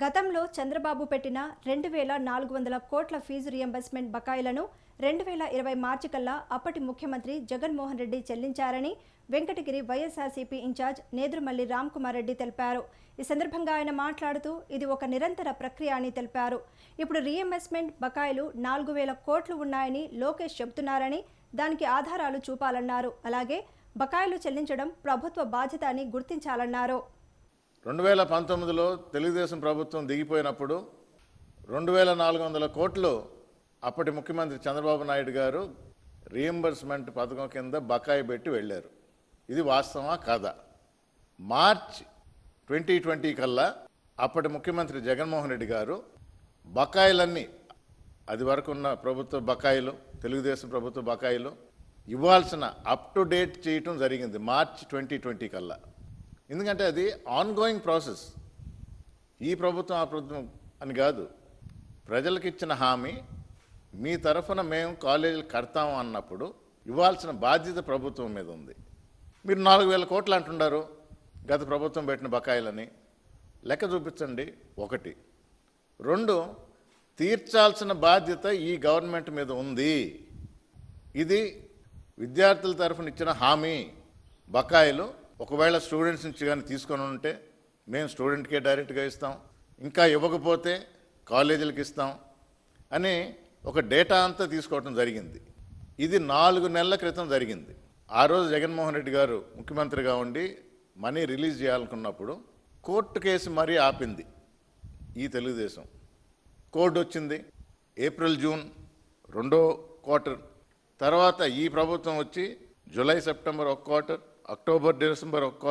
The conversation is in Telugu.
గతంలో చంద్రబాబు పెట్టిన రెండు వేల నాలుగు వందల కోట్ల ఫీజు రియంబర్స్మెంట్ బకాయిలను రెండు వేల ఇరవై మార్చి కల్లా అప్పటి ముఖ్యమంత్రి Jaganmohan Reddy చెల్లించారని Venkatagiri YSRCP in charge Nedurumalli Ram Kumar Reddy తెలిపారు. ఈ సందర్భంగా ఆయన మాట్లాడుతూ ఇది ఒక నిరంతర ప్రక్రియ అని తెలిపారు. ఇప్పుడు రీఎంబర్స్మెంట్ బకాయిలు నాలుగు వేల కోట్లు ఉన్నాయని లోకేష్ చెబుతున్నారని దానికి ఆధారాలు చూపాలన్నారు. అలాగే బకాయిలు చెల్లించడం ప్రభుత్వ బాధ్యత అని గుర్తించాలన్నారు. రెండు వేల పంతొమ్మిదిలో తెలుగుదేశం ప్రభుత్వం దిగిపోయినప్పుడు రెండు వేల నాలుగు వందల కోట్లు అప్పటి ముఖ్యమంత్రి చంద్రబాబు నాయుడు గారు రీఎంబర్స్మెంట్ పథకం కింద బకాయి పెట్టి వెళ్ళారు. ఇది వాస్తవా కాదా? మార్చ్ ట్వంటీ ట్వంటీ కల్లా అప్పటి ముఖ్యమంత్రి జగన్మోహన్ రెడ్డి గారు బకాయిలన్నీ అది వరకు ఉన్న ప్రభుత్వ బకాయిలు తెలుగుదేశం ప్రభుత్వ బకాయిలు ఇవ్వాల్సిన అప్ టు డేట్ చేయటం జరిగింది మార్చ్ ట్వంటీ ట్వంటీ కల్లా. ఎందుకంటే అది ఆన్గోయింగ్ ప్రాసెస్ ఈ ప్రభుత్వం ఆ ప్రభుత్వం అని కాదు. ప్రజలకు ఇచ్చిన హామీ మీ తరఫున మేము కాలేజీలు కడతాము అన్నప్పుడు ఇవ్వాల్సిన బాధ్యత ప్రభుత్వం మీద ఉంది. మీరు నాలుగు వేల కోట్లు అంటున్నారు గత ప్రభుత్వం పెట్టిన బకాయిలని. లెక్క చూపించండి ఒకటి. రెండు తీర్చాల్సిన బాధ్యత ఈ గవర్నమెంట్ మీద ఉంది. ఇది విద్యార్థుల తరఫున ఇచ్చిన హామీ బకాయిలు ఒకవేళ స్టూడెంట్స్ నుంచి కానీ తీసుకొని ఉంటే మేము స్టూడెంట్కే డైరెక్ట్గా ఇస్తాం. ఇంకా ఇవ్వకపోతే కాలేజీలకు ఇస్తాం అని ఒక డేటా అంతా తీసుకోవటం జరిగింది. ఇది నాలుగు నెలల క్రితం జరిగింది. ఆ రోజు జగన్మోహన్ రెడ్డి గారు ముఖ్యమంత్రిగా ఉండి మనీ రిలీజ్ చేయాలనుకున్నప్పుడు కోర్టు కేసు మరీ ఆపింది ఈ తెలుగుదేశం. కోర్టు వచ్చింది ఏప్రిల్ జూన్ రెండో క్వార్టర్ తర్వాత ఈ ప్రభుత్వం వచ్చి జూలై సెప్టెంబర్ ఒక క్వార్టర్ అక్టోబర్ డిసెంబర్ ఒక క్వార్టర్